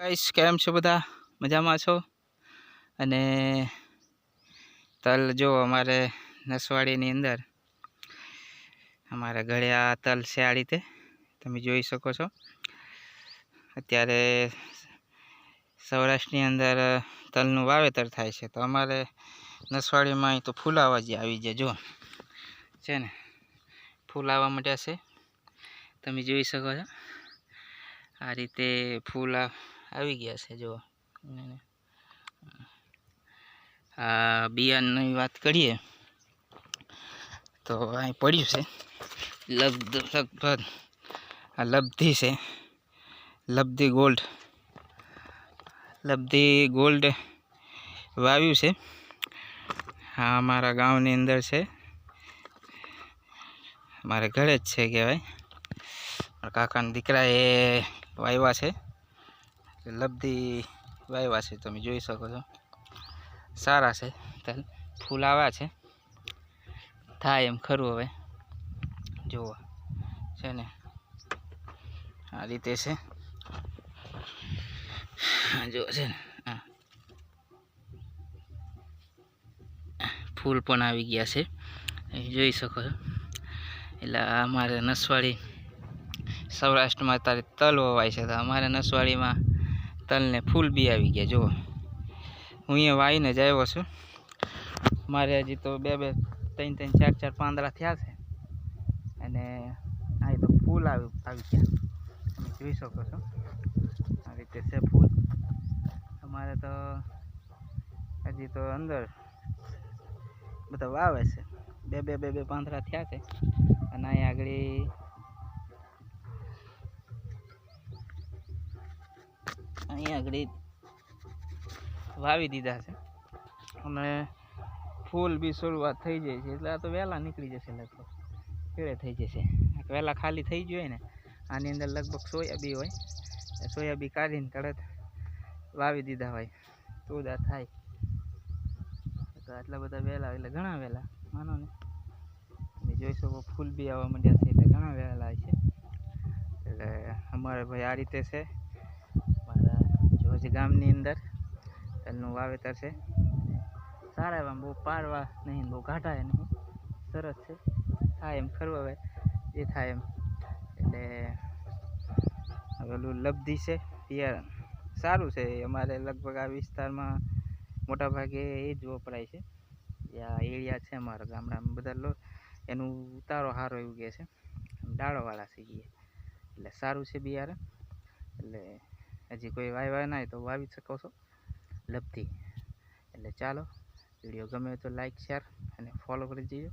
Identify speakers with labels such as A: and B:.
A: Guys કેમ છો બધા? મજામાં છો? અને તલ જો અમારે નસવાડીની અંદર, અમારે આ તલ છે આ રીતે, તમે જોઈ શકો છો. અત્યારે સૌરાષ્ટ્રની અંદર તલનું વાવેતર થાય છે. તો અમારે નસવાડીમાં તો ફૂલાવા જે આવી જાય જો છે ને? ફૂલ આવવા માંડ્યા છે. તમે જોઈ શકો છો. આ રીતે ફૂલ આવી ગયા છે જો બિયારણની વાત કરીએ, તો અહીં પડ્યું છે. લબ્ધ, લગભગ, આ લબ્ધી છે. લબ્ધી ગોલ્ડ લબ્ધી ગોલ્ડ વાવ્યું છે. આ અમારા ગામની અંદર છે. મારે ઘરે જ છે કહેવાય. કાકાના દીકરાએ વાવ્યા છે. લબ્ધી વાવ્યા છે, તમે જોઈ શકો છો. સારા છે. તલ ફૂલ આવ્યા છે. થાય એમ ખરું હવે. જુઓ. છે ને? આ રીતે છે. જુઓ છે ને? હા ફૂલ પણ આવી ગયા છે. જોઈ શકો છો. એટલે અમારે નસવાડી સૌરાષ્ટ્રમાં અત્યારે તલ વવાય છે. તો અમારે નસવાડીમાં તલને ફૂલ બી આવી ગયા, જુઓ. હું અહીંયા વાવીને જ આવ્યો છું. મારે હજી તો બે બે, ત્રણ ત્રણ, ચાર ચાર પાંદડા થયા છે. અને અહીં તો ફૂલ આવી આવી ગયા. તમે જોઈ શકો છો. આ રીતે છે ફૂલ. અમારે તો હજી તો અંદર બધા વાવે છે. બે બે બે બે પાંદડા થયા છે. અને અહીં આગળ અહીં આગળ વાવી દીધા છે. અને ફૂલ બી શરૂઆત થઈ જાય છે. એટલે આ તો વહેલા નીકળી જશે લગભગ. કેળે થઈ જશે. વહેલા ખાલી થઈ ગયું હોય ને, આની અંદર લગભગ સોયાબી હોય. સોયાબી કાઢીને તરત વાવી દીધા હોય. તો જ થાય. તો આટલા બધા વહેલા એટલે ઘણા વહેલા. માનો ને. તમે જોઈ શકો ફૂલ બી આવવા માંડ્યા છે એટલે ઘણા વહેલા છે. એટલે અમારે ભાઈ આ રીતે છે. જોજ ગામની અંદર તલનું વાવેતર છે. સારા એવા બહુ પાડવા નહીં, બહુ ઘાટા નહીં. સરસ છે. થાય એમ ખરું હવે એ થાય એમ. એટલે પેલું લબ્ધી છે બિયારણ સારું છે, અમારે લગભગ આ વિસ્તારમાં મોટા ભાગે એ જ વપરાય છે. આ એરિયા છે અમારા ગામડામાં બધા લો, એનું ઉતારો સારો એવું કહે છે. ડાળોવાળા છે એ એટલે સારું છે બિયારણ એટલે હજી કોઈ વાવ્યા ના હોય તો વાવી શકો છો. લપથી એટલે ચાલો, વીડિયો ગમે તો લાઈક શેર અને ફોલો કરી દેજો.